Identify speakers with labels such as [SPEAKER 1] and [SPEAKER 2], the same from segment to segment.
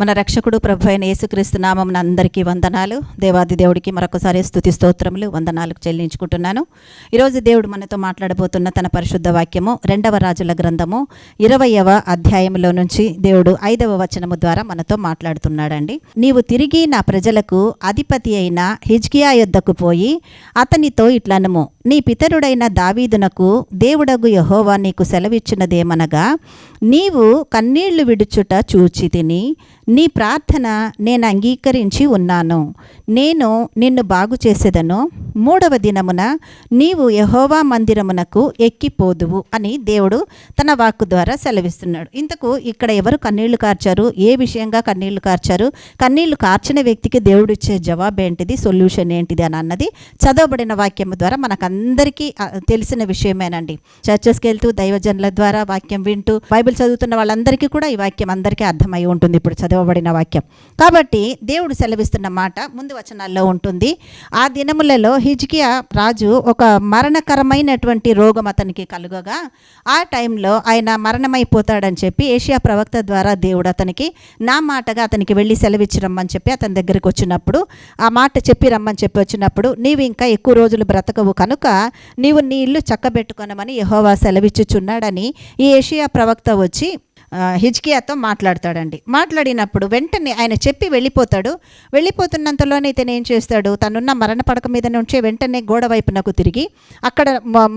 [SPEAKER 1] మన రక్షకుడు ప్రభు అయిన యేసుక్రీస్తు నామం అందరికీ వందనాలు. దేవాది దేవుడికి మరొకసారి స్థుతి స్తోత్రములు వందనాలకు చెల్లించుకుంటున్నాను. ఈరోజు దేవుడు మనతో మాట్లాడబోతున్న తన పరిశుద్ధ వాక్యము రెండవ రాజుల గ్రంథము ఇరవయవ అధ్యాయంలో నుంచి దేవుడు ఐదవ వచనము ద్వారా మనతో మాట్లాడుతున్నాడండి. నీవు తిరిగి నా ప్రజలకు అధిపతి అయిన హిజ్కియా యొద్దకు పోయి అతనితో ఇట్లనము. నీ పితరుడైన దావీదునకు దేవుడగు యహోవా నీకు సెలవిచ్చినదేమనగా నీవు కన్నీళ్ళు విడుచుట చూచి తిని నీ ప్రార్థన నేను అంగీకరించి ఉన్నాను. నేను నిన్ను బాగు చేసేదను. మూడవ దినమున నీవు యహోవా మందిరమునకు ఎక్కిపోదువు అని దేవుడు తన వాక్కు ద్వారా సెలవిస్తున్నాడు. ఇంతకు ఇక్కడ ఎవరు కన్నీళ్ళు కార్చారు? ఏ విషయంగా కన్నీళ్ళు కార్చారు? కన్నీళ్ళు కార్చిన వ్యక్తికి దేవుడు ఇచ్చే జవాబు ఏంటిది సొల్యూషన్ ఏంటిది అని అన్నది చదవబడిన వాక్యం ద్వారా మనకు అందరికీ తెలిసిన విషయమేనండి. చర్చెస్కి వెళ్తూ దైవజనుల ద్వారా వాక్యం వింటూ బైబిల్ చదువుతున్న వాళ్ళందరికీ కూడా ఈ వాక్యం అందరికీ అర్థమై ఉంటుంది. ఇప్పుడు చదవబడిన వాక్యం. కాబట్టి దేవుడు సెలవిస్తున్న మాట ముందు వచనాల్లో ఉంటుంది. ఆ దినములలో హిజ్కియా రాజు ఒక మరణకరమైనటువంటి రోగం అతనికి కలుగగా ఆ టైంలో ఆయన మరణమైపోతాడని చెప్పి ఏషియా ప్రవక్త ద్వారా దేవుడు అతనికి నా మాటగా అతనికి వెళ్ళి సెలవిచ్చి రమ్మని చెప్పి అతని దగ్గరికి వచ్చినప్పుడు ఆ మాట చెప్పి రమ్మని చెప్పి వచ్చినప్పుడు నీవు ఇంకా ఎక్కువ రోజులు బ్రతకవు కనుక నీవు నీ ఇల్లు చక్కబెట్టుకొనమని యహోవా సెలవిచ్చుచున్నాడని ఈ ఏషియా ప్రవక్త వచ్చి హిజ్కియాతో మాట్లాడతాడండి. మాట్లాడినప్పుడు వెంటనే ఆయన చెప్పి వెళ్ళిపోతాడు. వెళ్ళిపోతున్నంతలోనే ఇతను ఏం చేస్తాడు? తనున్న మరణ పడక మీద నుంచే వెంటనే గోడ వైపునకు తిరిగి అక్కడ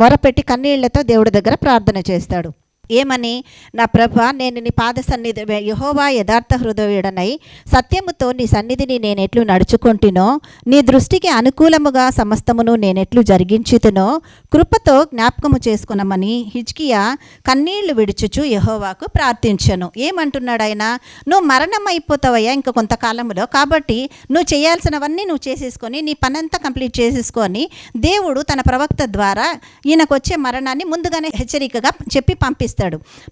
[SPEAKER 1] మొరపెట్టి కన్నీళ్ళతో దేవుడి దగ్గర ప్రార్థన చేస్తాడు. ఏమని? నా ప్రభ నేను నీ పాద సన్నిధి యహోవా యథార్థ హృదయుడనై సత్యముతో నీ సన్నిధిని నేనెట్లు నడుచుకుంటునో నీ దృష్టికి అనుకూలముగా సమస్తమును నేనెట్లు జరిగించుతునో కృపతో జ్ఞాపకము చేసుకునమని హిజ్కియా కన్నీళ్ళు విడుచుచు యహోవాకు ప్రార్థించను. ఏమంటున్నాడు ఆయన నువ్వు మరణం అయిపోతావయ్యా ఇంక కొంతకాలంలో కాబట్టి నువ్వు చేయాల్సినవన్నీ నువ్వు చేసేసుకొని నీ పనంతా కంప్లీట్ చేసేసుకొని దేవుడు తన ప్రవక్త ద్వారా ఈయనకు వచ్చే మరణాన్ని ముందుగానే హెచ్చరికగా చెప్పి పంపిస్తాడు.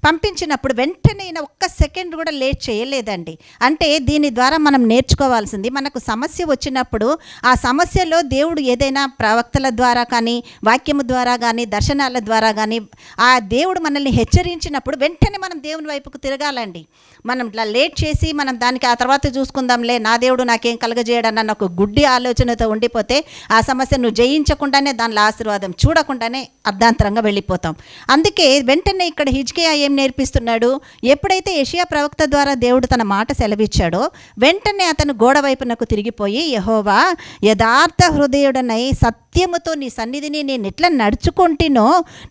[SPEAKER 1] పంపించినప్పుడు వెంటనే ఈయన ఒక్క సెకండ్ కూడా లేట్ చేయలేదండి. అంటే దీని ద్వారా మనం నేర్చుకోవాల్సింది మనకు సమస్య వచ్చినప్పుడు ఆ సమస్యలో దేవుడు ఏదైనా ప్రవక్తల ద్వారా కానీ వాక్యము ద్వారా కానీ దర్శనాల ద్వారా కానీ ఆ దేవుడు మనల్ని హెచ్చరించినప్పుడు వెంటనే మనం దేవుని వైపుకు తిరగాలండి. మనం ఇట్లా లేట్ చేసి మనం దానికి ఆ తర్వాత చూసుకుందాంలే నా దేవుడు నాకేం కలగజేయడన్న ఒక గుడ్డి ఆలోచనతో ఉండిపోతే ఆ సమస్య నువ్వు జయించకుండానే దానిలో ఆశీర్వాదం చూడకుండానే అర్ధాంతరంగా వెళ్ళిపోతాం. అందుకే వెంటనే ఇక్కడ హిజ్కియా ఏం నేర్పిస్తున్నాడు? ఎప్పుడైతే ఏషియా ప్రవక్త ద్వారా దేవుడు తన మాట సెలవిచ్చాడో వెంటనే అతను గోడ వైపునకు తిరిగిపోయి యహోవా యథార్థ హృదయుడనై సత్యముతో నీ సన్నిధిని నేను ఎట్లా నడుచుకుంటునో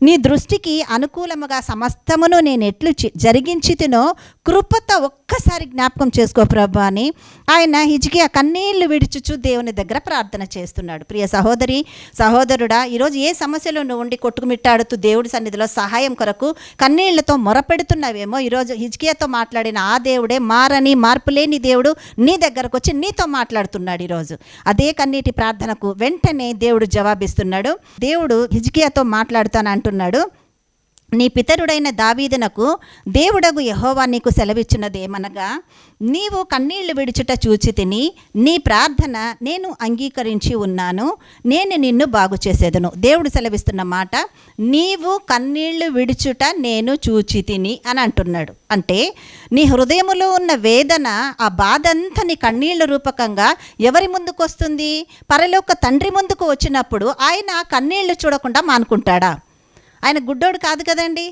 [SPEAKER 1] నీ దృష్టికి అనుకూలముగా సమస్తమును నేను ఎట్లు జరిగించితినో కృపతో ఒక్కసారి జ్ఞాపకం చేసుకో ప్రభు అని ఆయన హిజ్కియా కన్నీళ్ళు విడుచుచు దేవుని దగ్గర ప్రార్థన చేస్తున్నాడు. ప్రియ సహోదరి సహోదరుడా ఈరోజు ఏ సమస్యలో నువ్వు ఉండి కొట్టుకుమిట్టాడుతూ దేవుడి సన్నిధిలో సహాయం కొరకు కన్నీళ్ళతో మొరపెడుతున్నావేమో. ఈరోజు హిజ్కియాతో మాట్లాడిన ఆ దేవుడే మారని మార్పులేని దేవుడు నీ దగ్గరకు వచ్చి నీతో మాట్లాడుతున్నాడు ఈరోజు. అదే కన్నీటి ప్రార్థనకు వెంటనే దేవుడు జవాబిస్తున్నాడు. దేవుడు హిజ్కియాతో మాట్లాడుతాను అంటున్నాడు నీ పితరుడైన దావీదునకు దేవుడగు యహోవా నీకు సెలవిచ్చినదేమనగా నీవు కన్నీళ్ళు విడుచుట చూచి తిని నీ ప్రార్థన నేను అంగీకరించి ఉన్నాను నేను నిన్ను బాగు చేసేదను. దేవుడు సెలవిస్తున్న మాట నీవు కన్నీళ్ళు విడుచుట నేను చూచి తిని అని అంటున్నాడు. అంటే నీ హృదయములో ఉన్న వేదన ఆ బాధ అంతా నీ కన్నీళ్ళ రూపకంగా ఎవరి ముందుకు వస్తుంది? పరలోక తండ్రి ముందుకు వచ్చినప్పుడు ఆయన కన్నీళ్ళు చూడకుండా మానుకుంటాడా? ఆయన గుడ్డోడు కాదు కదండి?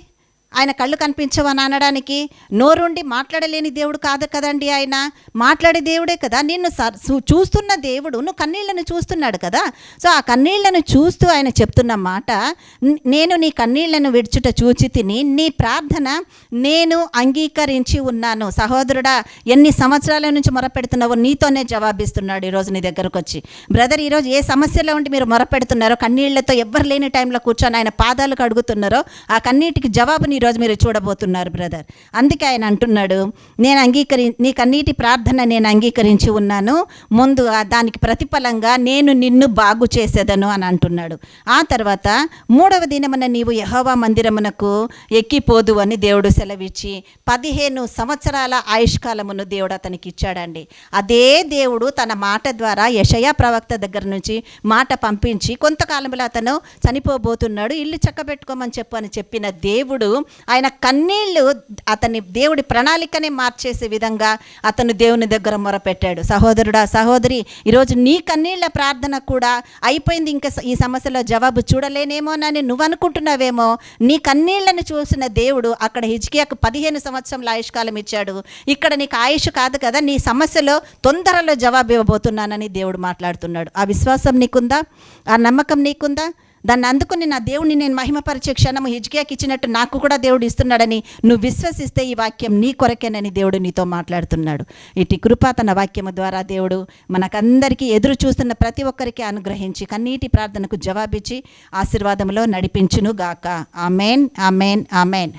[SPEAKER 1] ఆయన కళ్ళు కనిపించవని అనడానికి నోరుండి మాట్లాడలేని దేవుడు కాదు కదండి ఆయన. మాట్లాడే దేవుడే కదా. నిన్ను చూస్తున్న దేవుడు నువ్వు కన్నీళ్ళను చూస్తున్నాడు కదా. సో ఆ కన్నీళ్ళను చూస్తూ ఆయన చెప్తున్న మాట నేను నీ కన్నీళ్ళను విడుచుట చూచి తిని నీ ప్రార్థన నేను అంగీకరించి ఉన్నాను. సహోదరుడా ఎన్ని సంవత్సరాల నుంచి మొరపెడుతున్నావో నీతోనే జవాబిస్తున్నాడు ఈరోజు నీ దగ్గరకు వచ్చి బ్రదర్ ఈరోజు ఏ సమస్యలో ఉండి మీరు మొరపెడుతున్నారో కన్నీళ్ళతో ఎవ్వరు లేని టైంలో కూర్చొని ఆయన పాదాలు కడుగుతున్నారో ఆ కన్నీటికి జవాబు నీరు ఈరోజు మీరు చూడబోతున్నారు బ్రదర్. అందుకే ఆయన అంటున్నాడు నేను అంగీకరి నీ కన్నీటి ప్రార్థన నేను అంగీకరించి ఉన్నాను. ముందు దానికి ప్రతిఫలంగా నేను నిన్ను బాగు చేసేదను అని అంటున్నాడు. ఆ తర్వాత మూడవ దినమున నీవు యహోవా మందిరమునకు ఎక్కిపోదు అని దేవుడు సెలవిచ్చి పదిహేను సంవత్సరాల ఆయుష్కాలమును దేవుడు అతనికి ఇచ్చాడండి. అదే దేవుడు తన మాట ద్వారా యషయా ప్రవక్త దగ్గర నుంచి మాట పంపించి కొంతకాలంలో అతను చనిపోబోతున్నాడు ఇల్లు చక్కబెట్టుకోమని చెప్పు అని చెప్పిన దేవుడు ఆయన కన్నీళ్ళు అతని దేవుడి ప్రణాళికనే మార్చేసే విధంగా అతను దేవుని దగ్గర మొరపెట్టాడు. సహోదరుడా సహోదరి ఈరోజు నీ కన్నీళ్ళ ప్రార్థన కూడా అయిపోయింది. ఇంకా ఈ సమస్యలో జవాబు చూడలేనేమోనని నువ్వు అనుకుంటున్నావేమో నీ కన్నీళ్ళను చూసిన దేవుడు అక్కడ హిజ్కియాకు పదిహేను సంవత్సరంలో ఆయుష్కాలం ఇచ్చాడు. ఇక్కడ నీకు ఆయుష్ కాదు కదా నీ సమస్యలో తొందరలో జవాబు ఇవ్వబోతున్నానని దేవుడు మాట్లాడుతున్నాడు. ఆ విశ్వాసం నీకుందా? ఆ నమ్మకం నీకుందా? దాన్ని అందుకుని నా దేవుని నేను మహిమపరిచే క్షణము హిజ్కియాకి ఇచ్చినట్టు నాకు కూడా దేవుడు ఇస్తున్నాడని నువ్వు విశ్వసిస్తే ఈ వాక్యం నీ కొరకేనని దేవుడు నీతో మాట్లాడుతున్నాడు. ఇటు కృపా తన వాక్యము ద్వారా దేవుడు మనకందరికీ ఎదురు చూస్తున్న ప్రతి ఒక్కరికి అనుగ్రహించి కన్నీటి ప్రార్థనకు జవాబిచ్చి ఆశీర్వాదంలో నడిపించును గాక ఆమెన్ ఆమెన్ ఆమెన్.